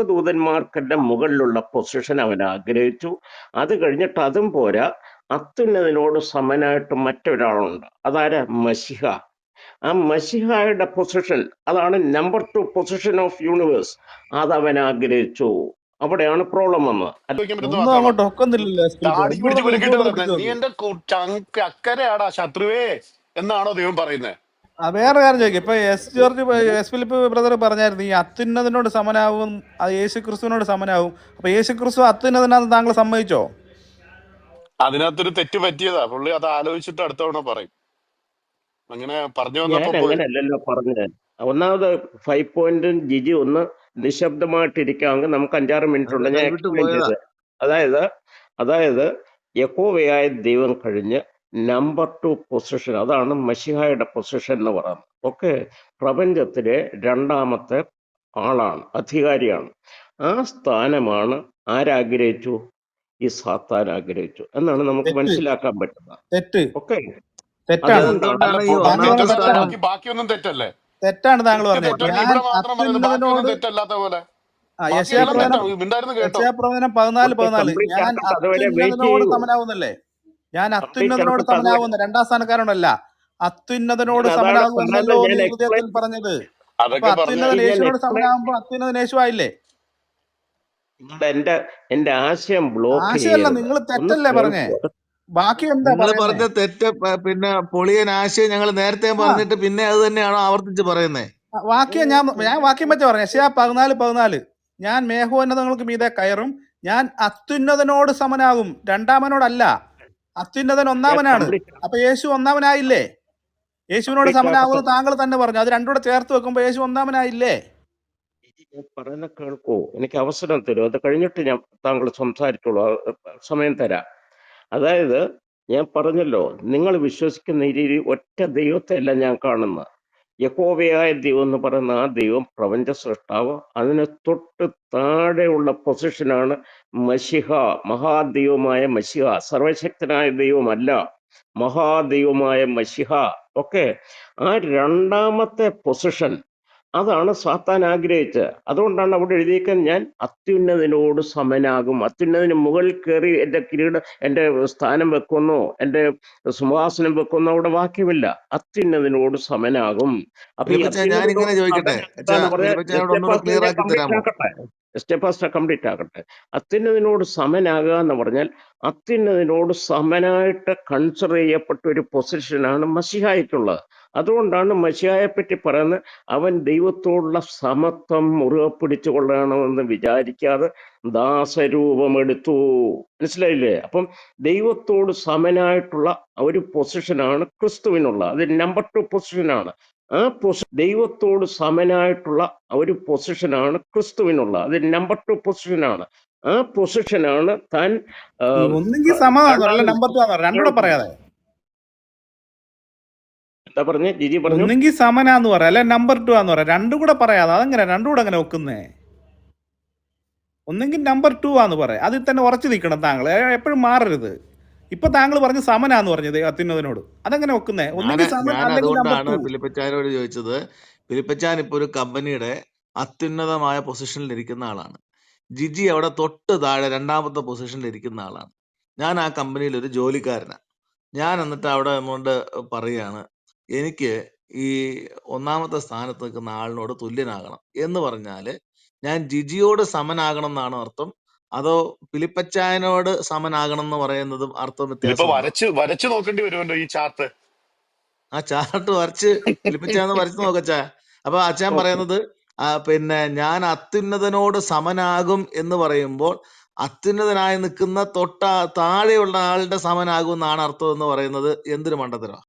ദൈവദൂതന്മാർക്കെല്ലാം മുകളിലുള്ള പൊസിഷൻ അവൻ ആഗ്രഹിച്ചു. അത് കഴിഞ്ഞിട്ട് അതും പോരാ. അത്യുന്നതിനോട് സമനായിട്ട് മറ്റൊരാളുണ്ട്. അതാരാ? മഷിഹ ആ മഷിഹായുടെ പൊസിഷൻ അതാണ് number two position of universe അത് അവൻ ആഗ്രഹിച്ചു. അവിടെയാണ് പ്രോബ്ലം വന്നത്. നീ എന്റെ ചങ്ക് അക്കരെയാടാ ശത്രുവേ എന്നാണോ ദൈവം പറയുന്നത് വേറെ കാര്യം ചോദിക്കും. ഇപ്പൊ S George S Philip brother പറഞ്ഞായിരുന്നു ഈ അത്യുന്നതിനോട് സമനാവും അത് യേശു ക്രിസ്തുവിനോട് സമനാവും. അപ്പൊ യേശു ക്രിസ്തു അത്യുന്നതിനാന്ന് താങ്കൾ സമ്മതിച്ചോ? അതിനകത്തൊരു തെറ്റ് പറ്റിയതാ. പുള്ളി അത് ആലോചിച്ചിട്ട് അടുത്ത തവണ പറയും. അങ്ങനെ പറഞ്ഞു ഞാൻ വന്നപ്പോ പോയി. അങ്ങനെയല്ലല്ലോ പറഞ്ഞത്. ഒന്നാമത് ഫൈവ് പോയിന്റ് ജിജി ഒന്ന് നിശബ്ദമായിട്ടിരിക്കാമെങ്കിൽ നമുക്ക് അഞ്ചാറ് മിനിറ്റ് അത് ഉണ്ട് ഞാൻ കൈവിട്ട് എക്സ്പ്ലെയിൻ പോയതാ. ചെയ്തത്. അതായത് അതായത് യഹോവയായ ദൈവം കഴിഞ്ഞ് നമ്പർ ടു പൊസിഷൻ അതാണ് മഷിഹായുടെ പൊസിഷൻ എന്ന് പറയുന്നത്. ഓക്കെ പ്രപഞ്ചത്തിലെ രണ്ടാമത്തെ ആളാണ് അധികാരിയാണ്. ആ സ്ഥാനമാണ് ആരാഗ്രഹിച്ചു ഈ സാത്താൻ ആഗ്രഹിച്ചു എന്നാണ് നമുക്ക് മനസ്സിലാക്കാൻ പറ്റുന്നത്. തെറ്റ്. ഓക്കെ ബാക്കിയൊന്നും തെറ്റല്ലേ? തെറ്റാണ് താങ്കൾ പറഞ്ഞത്. യശയാപ്രവചനം പതിനാല് പതിനാല്. ഞാൻ ആക്കട്ടെ ഞാൻ അത്യുന്നതനോട് സമനാവുന്ന രണ്ടാം സ്ഥാനക്കാരനല്ല അത്യുന്നതനോട് ഹൃദയത്തിൽ പറഞ്ഞത്. അത്യുന്നതൻ യേശുവിനോട് സമനാകുമ്പോ അത്യുന്നതൻ എന്റെ എന്റെ ആശയം ബ്ലോക്ക് ആശയല്ല നിങ്ങൾ തെറ്റല്ലേ പറഞ്ഞേ? ബാക്കി എന്താ നിങ്ങൾ പറഞ്ഞ തെറ്റ് പിന്നെ പൊളിയൻ ആശയം ഞങ്ങൾ നേരത്തെ പറഞ്ഞിട്ട് പിന്നെ അത് തന്നെയാണോ ആവർത്തിച്ച് പറയുന്നത് വാക്യം ഞാൻ ഞാൻ വാക്യം വെച്ച പറഞ്ഞു. യശയാ പതിനാല് പതിനാല്. ഞാൻ മേഘോന്നതങ്ങൾക്ക് മീതെ കയറും. ഞാൻ അത്യുന്നതനോട് സമനാകും. രണ്ടാമനോടല്ല. അത്യുന്നതൻ ഒന്നാമനാണ്. അപ്പൊ യേശു ഒന്നാമനായില്ലേ? യേശുവിനോട് സമനാകുന്നത് താങ്കൾ തന്നെ പറഞ്ഞു. അത് രണ്ടുകൂടെ ചേർത്ത് വെക്കുമ്പോ യേശു ഒന്നാമനായില്ലേ? പറയുന്ന കേൾക്കോ. എനിക്ക് അവസരം തരൂ. അത് കഴിഞ്ഞിട്ട് ഞാൻ താങ്കൾ സംസാരിച്ചോളൂ. സമയം തരാം. അതായത് ഞാൻ പറഞ്ഞല്ലോ നിങ്ങൾ വിശ്വസിക്കുന്ന ഈ രീതി ഒറ്റ ദൈവത്തെ അല്ല ഞാൻ കാണുന്നത്. യഹോവയായ ദൈവം എന്ന് പറയുന്ന ആ ദൈവം പ്രപഞ്ച സൃഷ്ടാവ്. അതിന് തൊട്ട് താഴെയുള്ള പൊസിഷനാണ് മഷിഹ മഹാദൈവമായ മഷിഹ സർവശക്തനായ ദൈവമല്ല മഹാദൈവമായ മഷിഹ ഓക്കെ ആ രണ്ടാമത്തെ പൊസിഷൻ അതാണ് സാത്താൻ ആഗ്രഹിച്ചത്. അതുകൊണ്ടാണ് അവിടെ എഴുതിയേക്കാൻ ഞാൻ അത്യുന്നതിനോട് സമനാകും. അത്യുന്നതിന് മുകളിൽ കയറി എന്റെ കിരീട എന്റെ സ്ഥാനം വെക്കുന്നു എന്റെ സിംഹാസനം വെക്കുന്നോ. അവിടെ വാക്യമില്ല. അത്യുന്നതിനോട് സമനാകും. അപ്പൊ ചോദിക്കട്ടെ? ക്ലിയർ ആക്കി തരാമോ? സ്റ്റെപ്പാസ്റ്റർ കംപ്ലീറ്റ് ആകട്ടെ. അത്യുന്നതിനോട് സമനാകുക എന്ന് പറഞ്ഞാൽ അത്യുന്നതിനോട് സമനായിട്ട് കൺസിഡർ ചെയ്യപ്പെട്ട ഒരു പൊസിഷനാണ് മസിഹായ്ക്കുള്ളത് അതുകൊണ്ടാണ് മഷിയായെപ്പറ്റി പറ്റി പറയുന്നത് അവൻ ദൈവത്തോടുള്ള സമത്വം മുറുകെ പിടിച്ചുകൊള്ളണമെന്ന് വിചാരിക്കാതെ ദാസരൂപമെടുത്തു. മനസ്സിലായില്ലേ? അപ്പം ദൈവത്തോട് സമനായിട്ടുള്ള ഒരു പൊസിഷനാണ് ക്രിസ്തുവിനുള്ള. അത് നമ്പർ ടു പൊസിഷനാണ്. ആ പൊസി ദൈവത്തോട് സമനായിട്ടുള്ള ഒരു പൊസിഷനാണ് ക്രിസ്തുവിനുള്ള. അത് നമ്പർ ടു പൊസിഷനാണ്. ആ പൊസിഷനാണ് താൻ ഒന്നെങ്കിൽ സമാധാനം നമ്പർ ടു പറയാതെ. എന്താ പറഞ്ഞു? ജിജി പറഞ്ഞു. ഒന്നെങ്കിൽ സമനാന്ന് പറയാം അല്ലെ നമ്പർ ടു ആന്ന് പറയാം രണ്ടും കൂടെ പറയാതെ അതെങ്ങനെ? രണ്ടും കൂടെ അങ്ങനെ വെക്കുന്നേ ഒന്നെങ്കിൽ നമ്പർ ടു ആന്ന് പറയാം അതിൽ തന്നെ ഉറച്ചു നിൽക്കണം താങ്കൾ. എപ്പോഴും മാറരുത്. ഇപ്പൊ താങ്കൾ പറഞ്ഞ സമനാന്ന് പറഞ്ഞത് അത്യുന്നതിനോട്. അതെങ്ങനെ വെക്കുന്നേ ഒന്നെങ്കിൽ സമൻ ഞാൻ അല്ലെങ്കിൽ നമ്പർ അതുകൊണ്ടാണ് ടു ഫിലിപ്പച്ചാനോട് ചോദിച്ചത്. ഫിലിപ്പച്ചാൻ ഇപ്പൊ ഒരു കമ്പനിയുടെ അത്യുന്നതമായ പൊസിഷനിൽ ഇരിക്കുന്ന ആളാണ്. ജിജി അവിടെ തൊട്ട് താഴെ രണ്ടാമത്തെ പൊസിഷനിൽ ഇരിക്കുന്ന ആളാണ്. ഞാൻ ആ കമ്പനിയിൽ ഒരു ജോലിക്കാരനാണ് ഞാൻ എന്നിട്ട് അവിടെ കൊണ്ട് പറയുകയാണ്. എനിക്ക് ഈ ഒന്നാമത്തെ സ്ഥാനത്ത് നിൽക്കുന്ന ആളിനോട് തുല്യനാകണം എന്ന് പറഞ്ഞാൽ ഞാൻ ജിജിയോട് സമനാകണം എന്നാണ് അർത്ഥം. അതോ ഫിലിപ്പച്ചായനോട് സമനാകണം എന്ന് പറയുന്നതും അർത്ഥം വരച്ച് വരച്ച് നോക്കേണ്ടി വരുമല്ലോ ഈ ചാർട്ട്. ആ ചാർട്ട് വരച്ച് ഫിലിപ്പച്ചാന്ന് വരച്ച് നോക്കച്ചാ അപ്പൊ അച്ഛൻ പറയുന്നത് പിന്നെ ഞാൻ അത്യുന്നതനോട് സമനാകും എന്ന് പറയുമ്പോൾ അത്യുന്നതനായി നിൽക്കുന്ന തൊട്ട താഴെയുള്ള ആളുടെ സമനാകും എന്നാണ് അർത്ഥം എന്ന് പറയുന്നത്. എന്തൊരു മണ്ടത്തരമാണ്